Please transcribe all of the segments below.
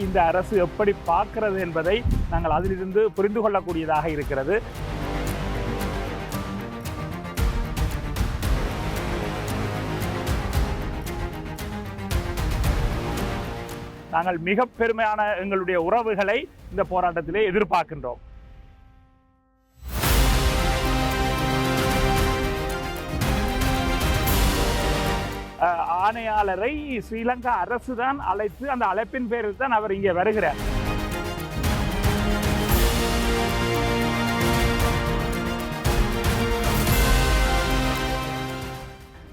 இந்த அரசு எப்படி பார்க்கிறது என்பதை நாங்கள் அதிலிருந்து புரிந்து கொள்ளக்கூடியதாக இருக்கிறது. நாங்கள் மிக பெருமையான எங்களுடைய உறவுகளை இந்த போராட்டத்திலே எதிர்பார்க்கின்றோம். ஆணையாளரை ஸ்ரீலங்கா அரசு தான் அழைத்து அந்த அழைப்பின் பேரில் தான் அவர் இங்கே வருகிறார்.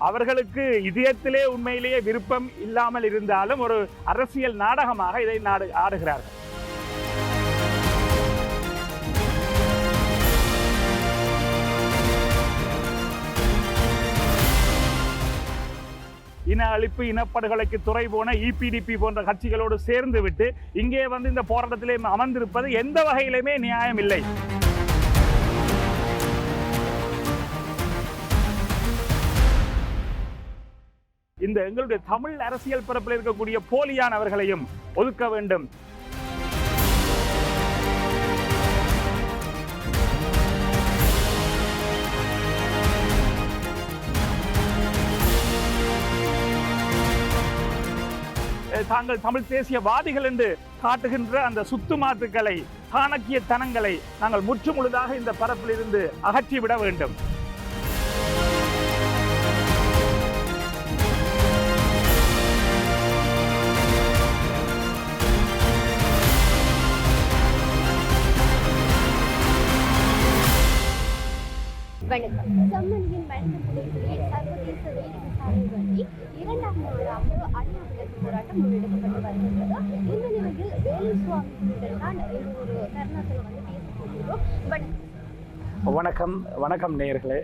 அவர்களுக்கு இதயத்திலே உண்மையிலேயே விருப்பம் இல்லாமல் இருந்தாலும் ஒரு அரசியல் நாடகமாக இதை நாடு ஆடுகிறார்கள். இன அழிப்பு இனப்படுகொலைக்கு துறை போன இபிடிபி போன்ற கட்சிகளோடு சேர்ந்து விட்டு இங்கே வந்து இந்த போராட்டத்திலே அமர்ந்திருப்பது எந்த வகையிலுமே நியாயம் இல்லை இந்த எங்களுடைய தமிழ் அரசியல் பரப்பில் இருக்கக்கூடிய போலியானவர்களையும் ஒதுக்க வேண்டும். தாங்கள் தமிழ் தேசியவாதிகள் என்று காட்டுகின்ற அந்த சுத்துமாத்துக்களை சாணக்கிய தனங்களை நாங்கள் முற்று முழுதாக இந்த பரப்பிலிருந்து அகற்றிவிட வேண்டும். வணக்கம். செம்மணியின் மனித புதைக்குழி சர்வதேச நீதி விசாரணை வேண்டி இரண்டாம் நாளாக அண்ணா விலக்கு போராட்டம் முன்னெடுக்கப்பட்டு வருகின்றது. இந்த நிலையில் வேலு சுவாமியுடன் தான் இந்த ஒரு தருணத்தில் வந்து பேச போகிறோம் வணக்கம் வணக்கம் வணக்கம் நேயர்களே.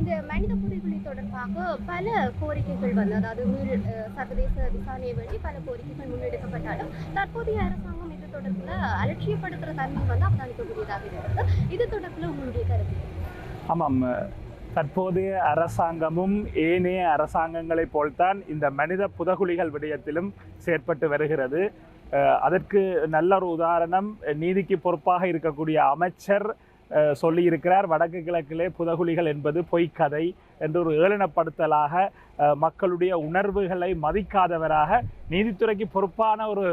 இந்த மனித புதைக்குழி தொடர்பாக பல கோரிக்கைகள் வந்து அதாவது மீள் சர்வதேச விசாரணையை வேண்டி பல கோரிக்கைகள் முன்னெடுக்கப்பட்டாலும் தற்போதைய அரசாங்கம் இது தொடர்பில் அலட்சியப்படுத்துகிற தன்மை வந்து அவதானிக்கக்கூடியதாக இருக்கிறது. இது தொடர்பில் உங்களுடைய கருத்து? ஆமாம் தற்போதைய அரசாங்கமும் ஏனைய அரசாங்கங்களைப் போல்தான் இந்த மனித புதகுலிகள் விடயத்திலும் செயற்பட்டு வருகிறது. அதற்கு நல்ல ஒரு உதாரணம் நீதிக்கு பொறுப்பாக இருக்கக்கூடிய அமைச்சர் சொல்லியிருக்கிறார் வடக்கு கிழக்கிலே புதகுலிகள் என்பது பொய்க்கதை என்று ஒரு ஏளனப்படுத்தலாக மக்களுடைய உணர்வுகளை மதிக்காதவராக நீதித்துறைக்கு பொறுப்பான ஒரு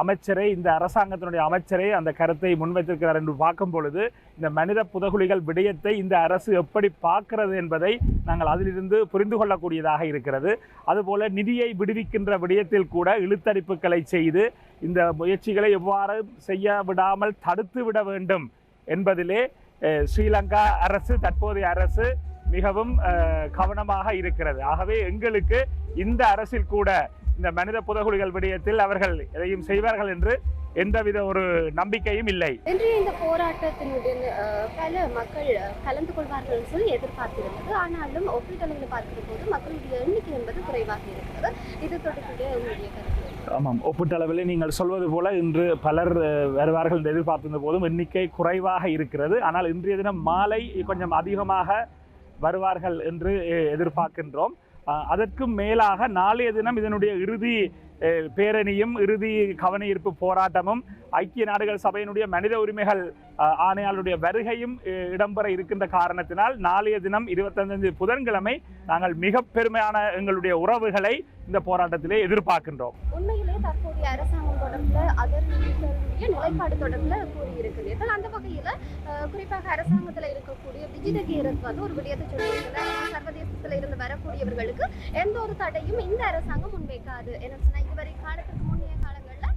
அமைச்சரை இந்த அரசாங்கத்தினுடைய அமைச்சரை அந்த கருத்தை முன்வைத்திருக்கிறார் என்று பார்க்கும் பொழுது இந்த மனித புதகுலிகள் விடயத்தை இந்த அரசு எப்படி பார்க்கிறது என்பதை நாங்கள் அதிலிருந்து புரிந்து கொள்ளக்கூடியதாக இருக்கிறது. அதுபோல நிதியை விடுவிக்கின்ற விடயத்தில் கூட இழுத்தடிப்புகளை செய்து இந்த முயற்சிகளை எவ்வாறு செய்ய விடாமல் தடுத்து விட வேண்டும் என்பதிலே ஸ்ரீலங்கா அரசு தற்போதைய அரசு மிகவும் கவனமாக இருக்கிறது. ஆகவே எங்களுக்கு இந்த அரசில் கூட இந்த மனித புதகுலிகள் விடயத்தில் அவர்கள் எதையும் செய்வார்கள் என்று எந்தவித ஒரு நம்பிக்கையும் இல்லை. இன்றைய இந்த போராட்டத்தினுடைய அஹ், பல மக்கள் கலந்து கொள்வார்கள் சொல்லி எதிர்பார்த்திருந்தது. ஆனாலும் ஒப்பீட்டளவில் பார்க்கிற போது மக்களுடைய எண்ணிக்கை என்பது குறைவாக இருக்கிறது. இது தொடர்புடைய உங்களுடைய கருத்து? ஆமாம். ஒப்பீட்டளவில் நீங்கள் சொல்வது போல இன்று பலர் வருவார்கள் என்று எதிர்பார்த்திருந்த போதும் எண்ணிக்கை குறைவாக இருக்கிறது. ஆனால் இன்றைய தினம் மாலை கொஞ்சம் அதிகமாக வருவார்கள் என்று எதிர்பார்க்கின்றோம். அதற்கும் மேலாக நாளைய தினம் இதனுடைய இறுதி பேரணியும் இறுதி கவனயீர்ப்பு போராட்டமும் ஐக்கிய நாடுகள் சபையினுடைய மனித உரிமைகள் ஆணையாளருடைய வருகையும் இடம்பெற இருக்கின்ற காரணத்தினால் நாளைய தினம் இருபத்தஞ்சு புதன்கிழமை நாங்கள் மிக பெருமையான எங்களுடைய உறவுகளை இந்த போராட்டத்திலே எதிர்பார்க்கின்றோம். உண்மையிலே தற்போதைய அரசாங்கம் தொடர்பில் அதர்களுடைய நிலைப்பாடு தொடர்பில் கூறியிருக்கிறீர்கள் அந்த வகையில் குறிப்பாக அரசாங்கத்தில் இருக்கக்கூடிய விஜித கீரத் வந்து ஒரு விடயத்தை சொல்லியிருக்கிறார். சர்வதேசத்தில் இருந்து வரக்கூடியவர்களுக்கு எந்த ஒரு தடையும் இந்த அரசாங்கம் முன்வைக்காது. என்ன சொன்னா இதுவரை காலத்துக்கு முன்னைய காலங்களில்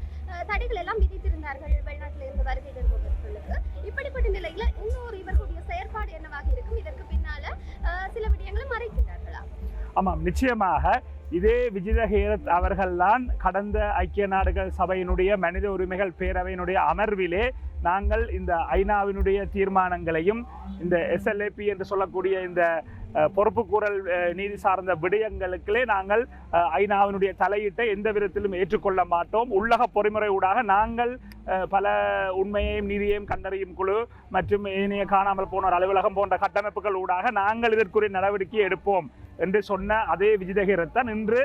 தடைகள் எல்லாம் விதித்திருந்தார்கள் வெளிநாட்டில் இருந்து வருகை தருபவர்களுக்கு இப்படிப்பட்ட நிலையில இன்னொரு இவர்களுடைய செயற்பாடு என்னவாக இருக்கும்? இதற்கு பின்னால சில விடயங்களை மறைக்கின்றார்களா? ஆமாம் நிச்சயமாக இதே விஜிதஹேரத் அவர்கள்தான் கடந்த ஐக்கிய நாடுகள் சபையினுடைய மனித உரிமைகள் பேரவையினுடைய அமர்விலே நாங்கள் இந்த ஐநாவினுடைய தீர்மானங்களையும் இந்த எஸ்எல்ஏபி என்று சொல்லக்கூடிய இந்த பொறுப்புக்கூறல் நீதி சார்ந்த விடயங்களுக்களே நாங்கள் ஐநாவினுடைய தலையீட்டை எந்த விதத்திலும் ஏற்றுக்கொள்ள மாட்டோம். உள்ளக பொறிமுறை ஊடாக நாங்கள் பல உண்மையையும் நீதியையும் கண்டறியும் குழு மற்றும் ஏனைய காணாமல் போனோர் அலுவலகம் போன்ற கட்டமைப்புகள் ஊடாக நாங்கள் இதற்குரிய நடவடிக்கை எடுப்போம். என்று சொன்ன அதே விஜிதகீரத்தான் இன்று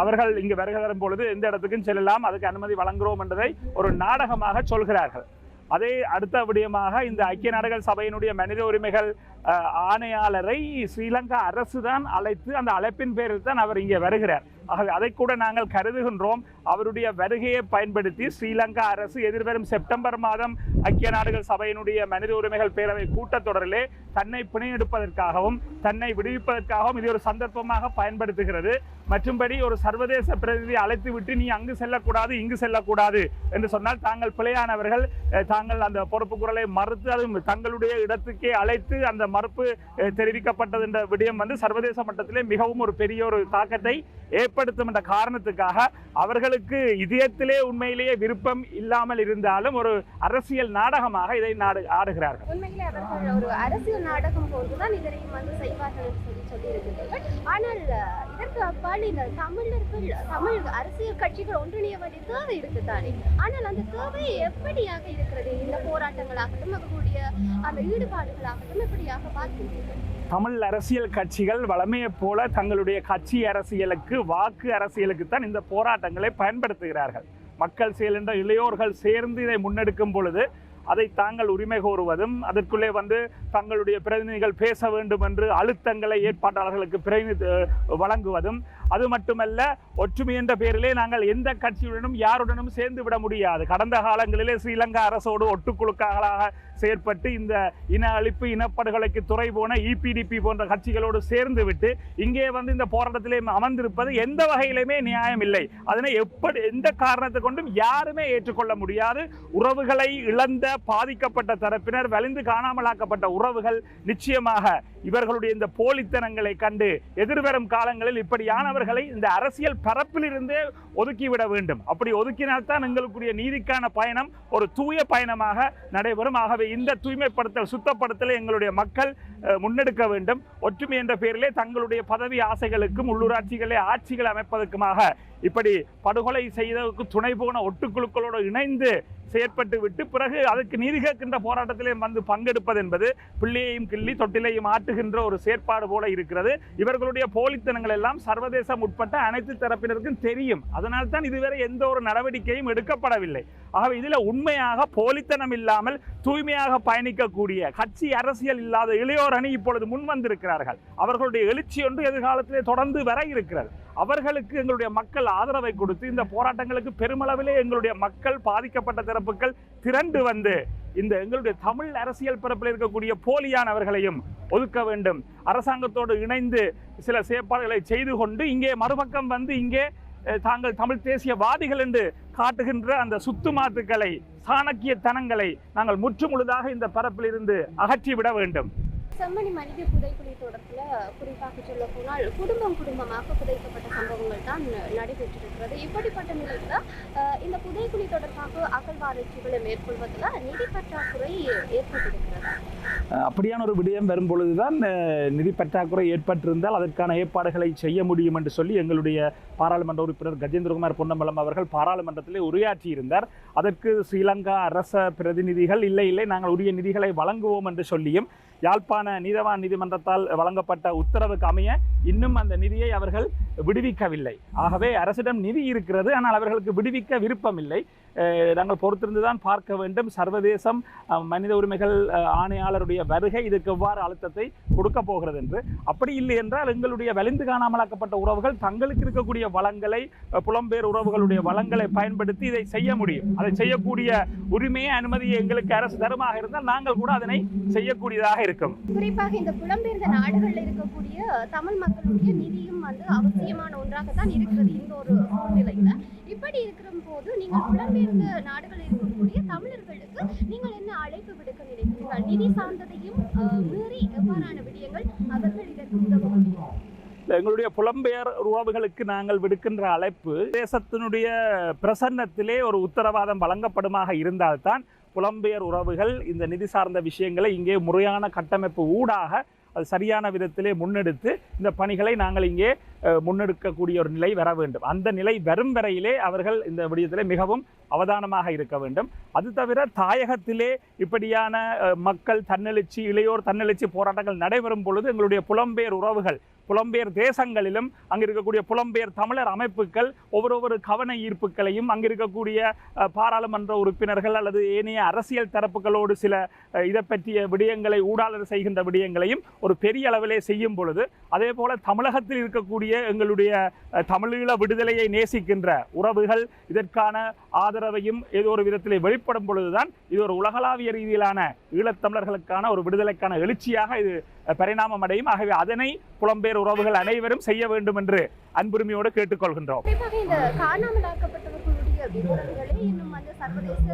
அவர்கள் இங்கு வருகை தரும் பொழுது எந்த இடத்துக்கும் செல்லலாம் அதுக்கு அனுமதி வழங்குகிறோம் என்பதை ஒரு நாடகமாக சொல்கிறார்கள். அதே அடுத்த விடயமாக இந்த ஐக்கிய நாடுகள் சபையினுடைய மனித உரிமைகள் ஆணையாளரை ஸ்ரீலங்கா அரசு தான் அழைத்து அந்த அழைப்பின் பேரில் தான் அவர் இங்கே வருகிறார். ஆகவே அதை கூட நாங்கள் கருதுகின்றோம். அவருடைய வருகையை பயன்படுத்தி ஸ்ரீலங்கா அரசு எதிர்வரும் செப்டம்பர் மாதம் ஐக்கிய நாடுகள் சபையினுடைய மனித உரிமைகள் பேரவை கூட்டத்தொடரிலே தன்னை பிணையெடுப்பதற்காகவும் தன்னை விடுவிப்பதற்காகவும் இது ஒரு சந்தர்ப்பமாக பயன்படுத்துகிறது. மற்றும்படி ஒரு சர்வதேச பிரதிநிதி அழைத்து விட்டு நீ அங்கு செல்லக்கூடாது இங்கு செல்லக்கூடாது என்று சொன்னால் தாங்கள் பிழையானவர்கள் தாங்கள் அந்த பொறுப்பு குரலை மறுத்து அதுவும் தங்களுடைய இடத்துக்கே அழைத்து அந்த மறுப்பு தெரிவிக்கப்பட்டது என்ற விடயம் வந்து சர்வதேச மட்டத்திலே மிகவும் ஒரு பெரிய ஒரு தாக்கத்தை ஏற்படுத்தும் என்ற காரணத்துக்காக அவர்களுக்கு இதயத்திலே உண்மையிலேயே விருப்பம் இல்லாமல் இருந்தாலும் ஒரு அரசியல் நாடகமாக இதை நாடு ஆடுகிறார்கள். உண்மையிலே அவர்கள் ஒரு அரசியல் நாடகம் போன்றுதான் இதனையும் வந்து செய்வார்கள் என்று சொல்லி ஆனால் இதற்கு அப்பால் இந்த தமிழர்கள் தமிழ் அரசியல் கட்சிகள் ஒன்றிணைய வேண்டிய தேவை இருக்குதானே? ஆனால் அந்த தேவை எப்படியாக இருக்கிறது? இந்த போராட்டங்களாகட்டும் அவர்களுடைய அந்த ஈடுபாடுகளாகட்டும் எப்படியாக பார்க்கிறீர்கள் தமிழ் அரசியல் கட்சிகள் வளமையைப் போல தங்களுடைய கட்சி அரசியலுக்கு வாக்கு அரசியலுக்கு தான் இந்த போராட்டங்களை பயன்படுத்துகிறார்கள். மக்கள் செயலென்ற இளையோர்கள் சேர்ந்து இதை முன்னெடுக்கும் பொழுது அதை தாங்கள் உரிமை கோருவதும் அதற்குள்ளே வந்து தங்களுடைய பிரதிநிதிகள் பேச வேண்டும் என்று அழுத்தங்களை ஏற்பாட்டாளர்களுக்கு பிரதிநிதி வழங்குவதும் அது மட்டுமல்ல ஒற்றுமை என்ற பெயரிலே நாங்கள் எந்த கட்சியுடனும் யாருடனும் சேர்ந்து விட முடியாது. கடந்த காலங்களிலே ஸ்ரீலங்கா அரசோடு ஒட்டுக்குழுக்களாக செயற்பட்டு இந்த இன அழிப்பு இனப்படுகொலைக்கு துறை போன இபிடிபி போன்ற கட்சிகளோடு சேர்ந்து விட்டு இங்கே வந்து இந்த போராட்டத்திலே அமர்ந்திருப்பது எந்த வகையிலுமே நியாயம் இல்லை. அதனை எப்படி எந்த காரணத்தை கொண்டும் யாருமே ஏற்றுக்கொள்ள முடியாது. உறவுகளை இழந்த பாதிக்கப்பட்ட தரப்பினர் வலிந்து காணாமலாக்கப்பட்ட உறவுகள் நிச்சயமாக இவர்களுடைய இந்த போலித்தனங்களை கண்டு எதிர்வரும் காலங்களில் இப்படியான இப்படியானவர்களை இந்த அரசியல் பரப்பிலிருந்தே ஒதுக்கிவிட வேண்டும். அப்படி ஒதுக்கினால்தான் எங்களுக்குரிய நீதிக்கான பயணம் ஒரு தூய பயணமாக நடைபெறும். ஆகவே இந்த தூய்மைப்படுத்தல் சுத்தப்படுத்தலை எங்களுடைய மக்கள் முன்னெடுக்க வேண்டும். ஒற்றுமை என்ற பெயரிலே தங்களுடைய பதவி ஆசைகளுக்கும் உள்ளூராட்சிகளை ஆட்சிகள் அமைப்பதற்குமாக இப்படி படுகொலை செய்ததற்கு துணை போன ஒட்டுக்குழுக்களோடு இணைந்து செயற்பட்டு விட்டு பிறகு அதற்கு நீதி கேட்கின்ற போராட்டத்திலே வந்து பங்கெடுப்பது என்பது பிள்ளையையும் கிள்ளி தொட்டிலையும் ஆட்டுகின்ற ஒரு செயற்பாடு போல இருக்கிறது. இவர்களுடைய போலித்தனங்கள் எல்லாம் சர்வதேசம் உட்பட்ட அனைத்து தரப்பினருக்கும் தெரியும். அதனால் தான் இதுவரை எந்த ஒரு நடவடிக்கையும் எடுக்கப்படவில்லை. ஆகவே இதில் உண்மையாக போலித்தனம் இல்லாமல் தூய்மையாக பயணிக்கக்கூடிய கட்சி அரசியல் இல்லாத இளையோர் அணி இப்பொழுது முன் வந்திருக்கிறார்கள் அவர்களுடைய எழுச்சி ஒன்று எதிர்காலத்திலே தொடர்ந்து வர இருக்கிறது. அவர்களுக்கு எங்களுடைய மக்கள் ஆதரவை கொடுத்து இந்த போராட்டங்களுக்கு பெருமளவிலே எங்களுடைய மக்கள் பாதிக்கப்பட்ட தரப்புகள் திரண்டு வந்து இந்த எங்களுடைய தமிழ் அரசியல் பரப்பில் இருக்கக்கூடிய போலியானவர்களையும் ஒதுக்க வேண்டும். அரசாங்கத்தோடு இணைந்து சில செயற்பாடுகளை செய்து கொண்டு இங்கே மறுபக்கம் வந்து இங்கே தாங்கள் தமிழ் தேசியவாதிகள் என்று காட்டுகின்ற அந்த சுத்துமாத்துக்களை சாணக்கியத்தனங்களை நாங்கள் முற்றுமுழுதாக இந்த பரப்பிலிருந்து அகற்றிவிட வேண்டும். செம்மணி மனித புதைக்குழி தொடர்பில் குறிப்பாக சொல்ல போனால் குடும்பம் குடும்பமாக புதைக்கப்பட்ட சம்பவங்கள் தான் நடைபெற்றிருக்கிறது. இப்படிப்பட்ட நிலையில் இந்த புதைக்குழி தொடர்பாக அகழ்வாராய்ச்சிகளை மேற்கொள்வதில் நிதி பற்றாக்குறை ஏற்பட்டிருக்கிறது. அப்படியான ஒரு விடயம் வரும் பொழுதுதான் நிதி பற்றாக்குறை ஏற்பட்டிருந்தால் அதற்கான ஏற்பாடுகளை செய்ய முடியும் என்று சொல்லி எங்களுடைய பாராளுமன்ற உறுப்பினர் கஜேந்திரகுமார் பொன்னம்பலம் அவர்கள் பாராளுமன்றத்திலே உரையாற்றி இருந்தார். அதற்கு ஸ்ரீலங்கா அரச பிரதிநிதிகள் இல்லை இல்லை நாங்கள் உரிய நிதிகளை வழங்குவோம் என்று சொல்லியும் யாழ்ப்பாண நீதவான் நீதிமன்றத்தால் வழங்கப்பட்ட உத்தரவுக்கு அமைய இன்னும் அந்த நிதியை அவர்கள் விடுவிக்கவில்லை. ஆகவே அரசிடம் நிதி இருக்கிறது ஆனால் அவர்களுக்கு விடுவிக்க விருப்பமில்லை. நாங்கள் பொறுத்திருந்து தான் பார்க்க வேண்டும். சர்வதேசம் மனித உரிமைகள் ஆணையாளருடைய வருகை இதற்கு எவ்வாறு அழுத்தத்தை கொடுக்க போகிறது என்று. அப்படி இல்லை என்றால் எங்களுடைய வலிந்து காணாமலாக்கப்பட்ட உறவுகள் தங்களுக்கு இருக்கக்கூடிய வளங்களை புலம்பெயர் உறவுகளுடைய வளங்களை பயன்படுத்தி இதை செய்ய முடியும். அதை செய்யக்கூடிய உரிமையை அனுமதியை எங்களுக்கு அரசு தருமாக இருந்தால் நாங்கள் கூட அதனை செய்யக்கூடியதாக இருக்கும். குறிப்பாக இந்த புலம்பெயர்ந்த நாடுகளில் இருக்கக்கூடிய தமிழ் மக்களுடைய நிதியும் வந்து அவசியமான ஒன்றாக தான் இருக்கிறது இந்த ஒரு நிலையில அப்படி இருக்கிற போது நீங்கள் புலம்பெயர்ந்த நாடுகளில் இருக்கக்கூடிய தமிழர்களுக்கு நீங்கள் என்ன அழைப்பு விடுக்க நினைக்கிறீர்கள்? நிதி சார்ந்ததையும் மீறி எவ்வாறான விடயங்கள் அவர்கள் இதற்கு உதவ முடியும்? எங்களுடைய புலம்பெயர் உறவுகளுக்கு நாங்கள் விடுக்கின்ற அழைப்பு தேசத்தினுடைய பிரசன்னத்திலே ஒரு உத்தரவாதம் வழங்கப்படுமாக இருந்தால்தான் புலம்பெயர் உறவுகள் இந்த நிதி சார்ந்த விஷயங்களை இங்கே முறையான கட்டமைப்பு ஊடாக அது சரியான விதத்திலே முன்னெடுத்து இந்த பணிகளை நாங்கள் இங்கே முன்னெடுக்கக்கூடிய ஒரு நிலை வர வேண்டும். அந்த நிலை வரும் வரையிலே அவர்கள் இந்த விடயத்திலே மிகவும் அவதானமாக இருக்க வேண்டும். அது தவிர தாயகத்திலே இப்படியான மக்கள் தன்னெழுச்சி இளையோர் தன்னெழுச்சி போராட்டங்கள் நடைபெறும் பொழுது எங்களுடைய புலம்பெயர் உறவுகள் புலம்பெயர் தேசங்களிலும் அங்கு இருக்கக்கூடிய புலம்பெயர் தமிழர் அமைப்புகள் ஒவ்வொரு ஒவ்வொரு கவன ஈர்ப்புகளையும் அங்கு இருக்கக்கூடிய பாராளுமன்ற உறுப்பினர்கள் அல்லது ஏனைய அரசியல் தரப்புகளோடு சில இதை பற்றிய விடயங்களை ஊடாளர் செய்கின்ற விடயங்களையும் ஒரு பெரிய அளவிலே செய்யும் பொழுது அதே போல தமிழகத்தில் இருக்கக்கூடிய எங்களுடைய தமிழீழ விடுதலையை நேசிக்கின்ற உறவுகள் இதற்கான ஆதரவையும் ஏதோ ஒரு விதத்தில் வெளிப்படும் பொழுதுதான் இது ஒரு உலகளாவிய ரீதியிலான ஈழத்தமிழர்களுக்கான ஒரு விடுதலைக்கான எழுச்சியாக இது பரிணாமம் அடையும் ஆகவே அதனை புலம்பெயர் உறவுகள் அனைவரும் செய்ய வேண்டும் என்று அன்புரிமையோடு கேட்டுக்கொள்கின்றோம். காணாமலாக்கப்பட்டவர்களுடைய விவரங்களை இன்னும் வந்து சர்வதேச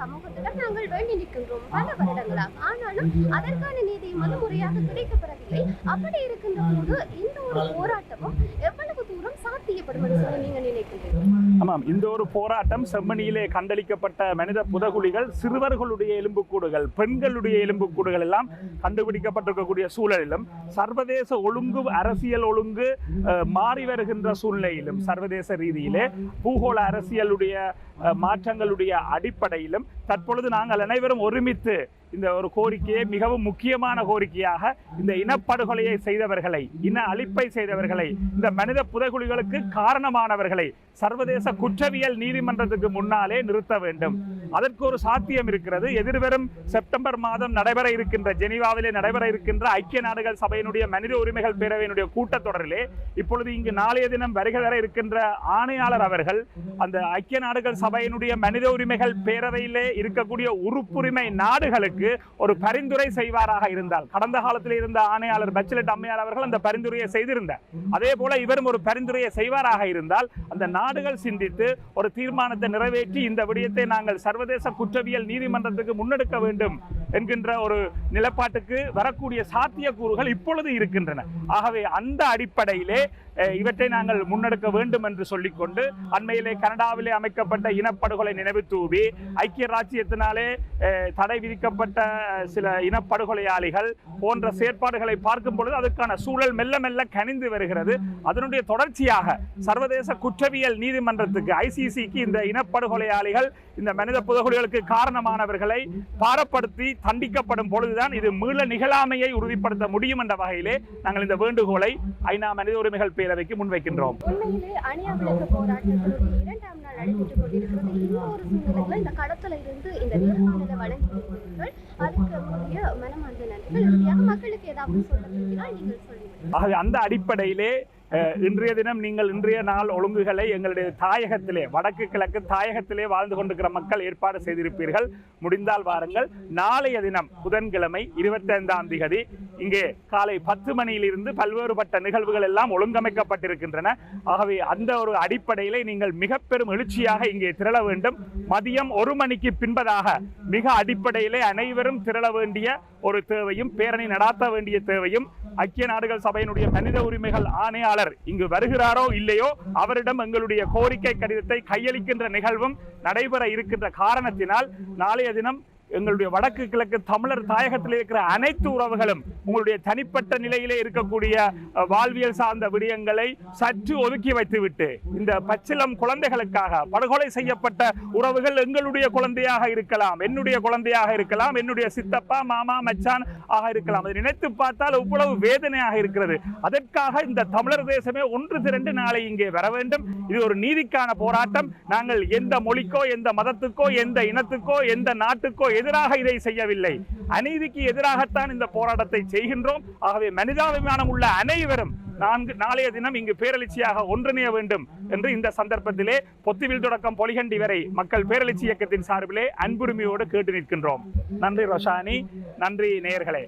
சமூகத்திடம் நாங்கள் வேண்டி நிற்கின்றோம். பல வருடங்களாக. ஆனாலும் அதற்கான நீதியும் வந்து முறையாக கிடைக்கப்படவில்லை. அப்படி இருக்கின்ற போது இந்த ஒரு போராட்டமும் எவ்வளவு தூரம் சாத்தியப்படும் என்று சொல்லி நீங்க நினைக்கின்றீர்கள்? ஆமாம். இந்த ஒரு போராட்டம் செம்மணியிலே கண்டளிக்கப்பட்ட மனித புதகுலிகள் சிறுவர்களுடைய எலும்புக்கூடுகள் பெண்களுடைய எலும்புக்கூடுகள் எல்லாம் கண்டுபிடிக்கப்பட்டிருக்கக்கூடிய சூழலிலும் சர்வதேச ஒழுங்கு அரசியல் ஒழுங்கு மாறி வருகின்ற சூழ்நிலையிலும் சர்வதேச ரீதியிலே பூகோள அரசியலுடைய மாற்றங்களுடைய அடிப்படையிலும் தற்பொழுது நாங்கள் அனைவரும் ஒருமித்து இந்த ஒரு கோரிக்கையை மிகவும் முக்கியமான கோரிக்கையாக இந்த இனப்படுகொலையை செய்தவர்களை இன அழிப்பை செய்தவர்களை இந்த மனித புதைகுழிகளுக்கு காரணமானவர்களை சர்வதேச குற்றவியல் நீதிமன்றத்துக்கு முன்னாலே நிறுத்த வேண்டும். அதற்கு ஒரு சாத்தியம் இருக்கிறது. எதிர்வரும் செப்டம்பர் மாதம் நடைபெற இருக்கின்ற ஜெனீவாவிலே நடைபெற இருக்கின்ற ஐக்கிய நாடுகள் சபையினுடைய மனித உரிமைகள் பேரவையினுடைய கூட்டத்தொடரிலே இப்பொழுது இங்கு நாளைய தினம் வருகை வர இருக்கின்ற ஆணையாளர் அவர்கள் அந்த ஐக்கிய நாடுகள் சபையினுடைய மனித உரிமைகள் பேரவையிலே இருக்கக்கூடிய உறுப்புரிமை நாடுகளுக்கு ஒரு பரிந்துரை செய்வாராக இருந்தால். கடந்த காலத்தில் இருந்த ஆணையாளர் பச்சலட் அம்மையார் அவர்கள் அந்த பரிந்துரையை செய்திருந்தார். அதே போல இவரும் ஒரு பரிந்துரையை செய்வாராக இருந்தால் அந்த நாடுகள் சிந்தித்து ஒரு தீர்மானத்தை நிறைவேற்றி இந்த விடயத்தை நாங்கள் சர்வதேச குற்றவியல் நீதிமன்றத்துக்கு முன்னெடுக்க வேண்டும் என்கின்ற ஒரு நிலப்பாட்டுக்கு வரக்கூடிய சாத்தியக்கூறுகள் இப்பொழுது இருக்கின்றன. ஆகவே அந்த அடிப்படையிலே இவற்றை நாங்கள் முன்னெடுக்க வேண்டும் என்று சொல்லிக்கொண்டு அண்மையிலே கனடாவிலே அமைக்கப்பட்ட இனப்படுகொலை நினைவு தூவி ஐக்கிய ராஜ்யத்தினாலே தடை விதிக்கப்பட்ட சில இனப்படுகொலையாளிகள் போன்ற செயற்பாடுகளை பார்க்கும் பொழுது அதுக்கான சூழல் மெல்ல மெல்ல கனிந்து வருகிறது. அதனுடைய தொடர்ச்சியாக சர்வதேச குற்றவியல் நீதிமன்றத்துக்கு ஐசிசிக்கு இந்த இனப்படுகொலையாளிகள் இந்த மனித புதகுலிகளுக்கு காரணமானவர்களை பாரப்படுத்தி தண்டிக்கப்படும் பொழுதுதான் இது மீள நிகழாமையை உறுதிப்படுத்த முடியும் என்ற வகையிலே நாங்கள் இந்த வேண்டுகோளை ஐநா மனித உரிமைகள் பேரவைக்கு முன்வைக்கின்றோம். கொண்டிருக்கிறது. இந்த ஒரு இந்த களத்துல இருந்து இந்த நேர்காணலை வழங்கியிருக்கிறீர்கள் அதுக்கு உங்களுடைய மனமார்ந்த நன்றிகள் மக்களுக்கு ஏதாவது சொல்ல விரும்பினால் நீங்கள் சொல்லுங்கள். ஆகவே அந்த அடிப்படையிலே இன்றைய தினம் நீங்கள் இன்றைய நாள் ஒழுங்குகளை எங்களுடைய தாயகத்திலே வடக்கு கிழக்கு தாயகத்திலே வாழ்ந்து கொண்டிருக்கிற மக்கள் ஏற்பாடு செய்திருப்பீர்கள். முடிந்தால் வாருங்கள். நாளைய தினம் புதன்கிழமை இருபத்தி ஐந்தாம் திகதி இங்கே காலை பத்து மணியிலிருந்து பல்வேறுபட்ட நிகழ்வுகள் எல்லாம் ஒழுங்கமைக்கப்பட்டிருக்கின்றன. ஆகவே அந்த ஒரு அடிப்படையிலே நீங்கள் மிக பெரும் எழுச்சியாக இங்கே திரள வேண்டும். மதியம் ஒரு மணிக்கு பின்பதாக மிக அடிப்படையிலே அனைவரும் திரள வேண்டிய ஒரு தேவையும் பேரணி நடாத்த வேண்டிய தேவையும் ஐக்கிய நாடுகள் சபையினுடைய மனித உரிமைகள் ஆணையாளர் இங்கு வருகிறாரோ இல்லையோ அவரிடம் எங்களுடைய கோரிக்கை கடிதத்தை கையளிக்கின்ற நிகழ்வும் நடைபெற இருக்கின்ற காரணத்தினால் நாளைய தினம் எங்களுடைய வடக்கு கிழக்கு தமிழர் தாயகத்தில் இருக்கிற அனைத்து உறவுகளும் உங்களுடைய தனிப்பட்ட நிலையிலே இருக்கக்கூடிய வாழ்வியல் சார்ந்த விடயங்களை சற்று ஒதுக்கி வைத்துவிட்டு இந்த பச்சிலம் குழந்தைகளுக்காக படுகொலை செய்யப்பட்ட உறவுகள் எங்களுடைய குழந்தையாக இருக்கலாம் என்னுடைய குழந்தையாக இருக்கலாம் என்னுடைய சித்தப்பா மாமா மச்சான் ஆக இருக்கலாம். அதை நினைத்து பார்த்தால் இவ்வளவு வேதனையாக இருக்கிறது. அதற்காக இந்த தமிழர் தேசமே ஒன்று திரண்டு நாளை இங்கே வர வேண்டும். இது ஒரு நீதிக்கான போராட்டம். நாங்கள் எந்த மொழிக்கோ எந்த மதத்துக்கோ எந்த இனத்துக்கோ எந்த நாட்டுக்கோ எதிராக இதை செய்யவில்லை. அநீதிக்கு எதிராகத்தான் இந்த போராட்டத்தை செய்கின்றோம். ஆகவே மனிதாபிமானம் உள்ள அனைவரும் நான்கு நாளைய தினம் இங்கு பேரெழுச்சியாக ஒன்றிணைய வேண்டும் என்று இந்த சந்தர்ப்பத்திலே பொத்துவில் தொடக்கம் பொலிகண்டி வரை மக்கள் பேரெழுச்சி இயக்கத்தின் சார்பிலே அன்புரிமையோடு கேட்டு நிற்கின்றோம். நன்றி ரோஷானி நன்றி நேயர்களே.